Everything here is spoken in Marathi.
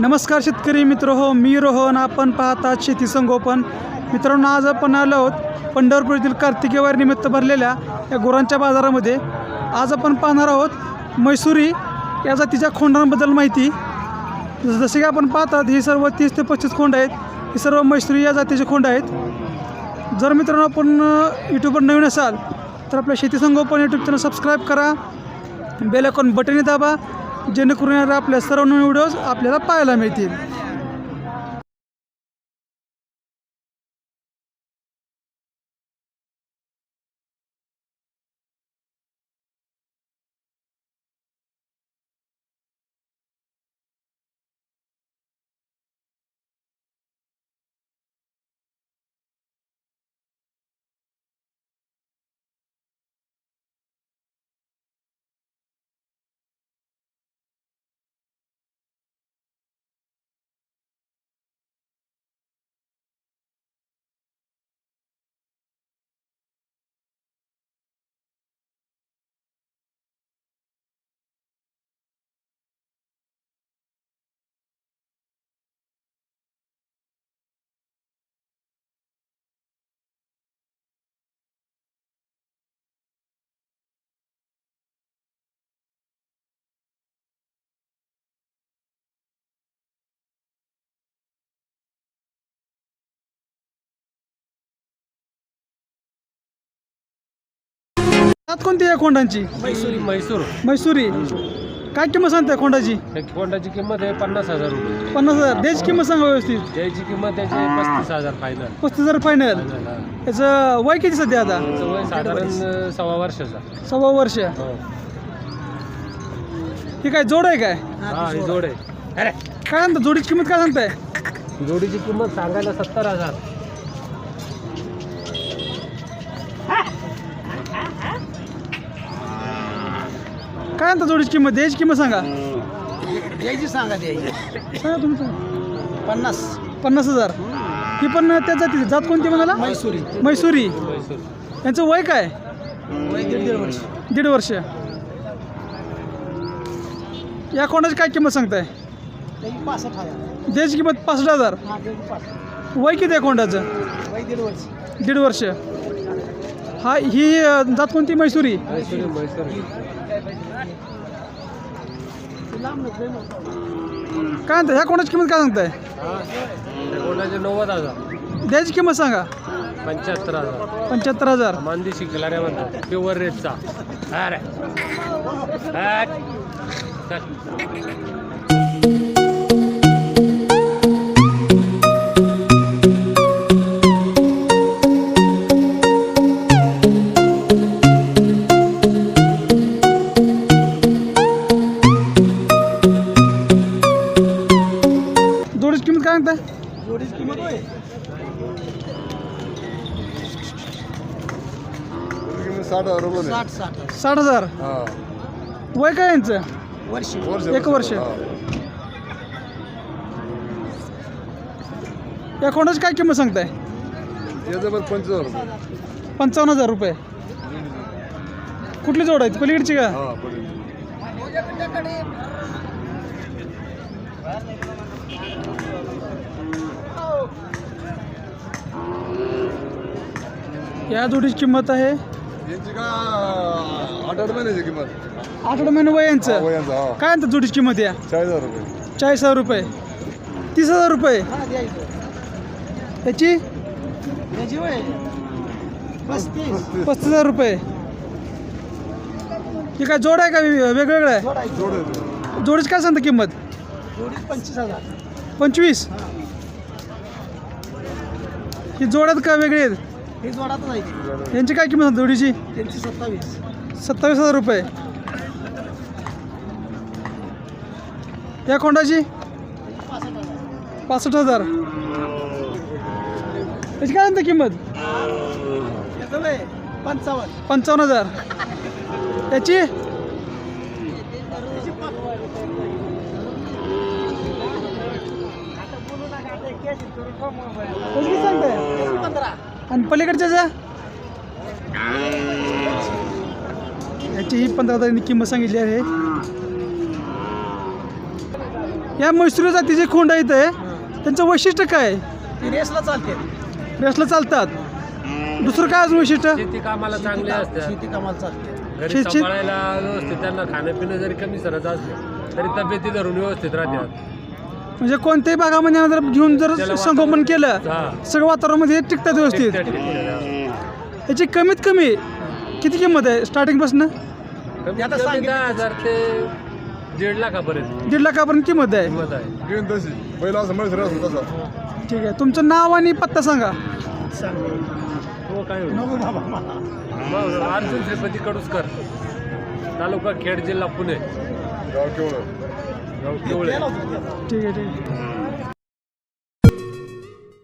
नमस्कार शेतकरी मित्र हो मी रोहन. आपण पाहतात शेती संगोपन. मित्रांनो आज आपण आलो आहोत पंढरपूर येथील कार्तिकेवार निमित्त भरलेल्या या गुरांच्या बाजारामध्ये. आज आपण पाहणार आहोत मैसुरी या जातीच्या खोंडांबद्दल माहिती. जसे की आपण पाहतात ही सर्व तीस ते पस्तीस खोंड आहेत. ही सर्व मैसुरी या जातीचे खोंड आहेत. जर मित्रांनो आपण यूट्यूबवर नवीन असाल तर आपल्या शेती संगोपन यूट्यूब चॅनल सबस्क्राईब करा. बेल आयकॉन बटनही दाबा. जेणेकरून येणारे आपल्या सर्व व्हिडिओज आपल्याला पाहायला मिळतील. त्यात कोणती आहे खोंडांची? मैसूर मैसूर. मैसुरी. काय किंमत सांगताय खोंडाची? कोंडाची किंमत आहे पन्नास हजार रुपये. पन्नास हजार. द्यायची किंमत सांगा व्यवस्थित. त्याची किंमत त्याची पस्तीस हजार फायनल पस्तीस हजार फायनल याचं वय किती सध्या आता? वय साधारण अं, सव्वा वर्षाचा. सव्वा वर्ष. हो. ही काय जोड आहे काय? हा ही जोड आहे. अरे काय सांगता जोडीची किंमत काय सांगताय? जोडीची किंमत सांगायला सत्तर हजार. काय सांगता जोडीची किंमत? द्यायची किंमत सांगा. द्यायची सांगा द्यायची. सांगा तुम्ही सांगा पन्नास. पन्नास हजार. ही पण त्या जातीची. जात कोणती म्हणाला? मैसुरी. मैसुरी. मैसूर. यांचं वय काय? वय दीड दीड वर्ष. दीड वर्ष. या कोणाची काय किंमत सांगताय? त्याची पासष्ट हजार. द्यायची किंमत पासष्ट हजार. हा त्याची पासष्ट. वय किती आहे कोंडाचं? वय दीड वर्ष. दीड वर्ष. हा ही अ, जात कोणती? मैसुरी. काय म्हणताय ह्या कोणाची किंमत काय सांगताय? त्या कोंडाचे नव्वद हजार. द्यायची किंमत सांगा. पंच्याहत्तर हजार. पंच्याहत्तर हजार. मांदी शिकलाऱ्या म्हणतात प्युअर रेटचा अरे. किंमत काय सांगताय जोडीची किंमत होय. साठ हजार रुपये साठ साठ साठ हजार? हा. वय काय यांचं? वर्ष. वर्ष. एक वर्ष. हा. या कोणाची काय किंमत सांगताय? याचं पण पंचवीस हजार रुपये. पंचावन्न हजार रुपये. कुठली जोड आहे पलीकडची का? हा पडेल या जोडीची किंमत आहे? यांची का आठ आठ महिन्याची किंमत? आठवडा महिने वय यांचं वयांचा हा. काय म्हणतात जोडीची किंमत या? चाळीस हजार रुपये. चाळीस हजार रुपये. तीस हजार रुपये? हा द्यायचं याची? त्याची वय पस्तीस. पस्तीस. हजार रुपये. ही काय जोड आहे का वे- वेगवेगळं आहे? जोडायची जोड आहे. जोडीची काय सांगता किंमत? पंचवीस हजार. पंचवीस? ही. जोड्यात का वेगळे आहेत? हे जोडातच आहे ती. यांची काय किंमत सांगता जोडीची? त्यांची सत्तावीस. सत्तावीस हजार रुपये. या कोंडाची? पासष्ट हजार. पासष्ट हजार याची काय म्हणता किंमत? त्याचं पंचावन्न. पंचावन्न हजार. याची? याची किती सांगताय पंधरा आणि पलीकडच्या ज्या? याची ही पंधरा हजारांनी किंमत सांगितली आहे. या मैसुरी जातीचे खोंड आहेत त्यांचं वैशिष्ट्य काय? रेसला चालते. रेसला चालतात. दुसरं काय अजून वैशिष्ट्य? शेती कामाला चांगले असतात. शेती कामाला चालते. घरी शेती- सांभाळायला व्यवस्थित त्यांना खाणं पिणं जरी कमी सरत असलं तरी तब्येती धरून व्यवस्थित राहतात. म्हणजे कोणत्याही भागामध्ये जर घेऊन जर संगोपन केलं. सगळं वातावरणामध्ये टिकतात व्यवस्थित. याची कमीत कमी किती किंमत आहे दहा हजार ते दीड लाखापर्यंत. दीड लाखापर्यंत किंमत आहे. किंमत ठीक आहे. तुमचं नाव आणि पत्ता सांगा. हो काय होईल? मग अर्जुन श्रीपती कडुसकर तालुका खेड जिल्हा पुणे. गाव केवढं गाव केवळे गेला होता. ठीक आहे ठीक आहे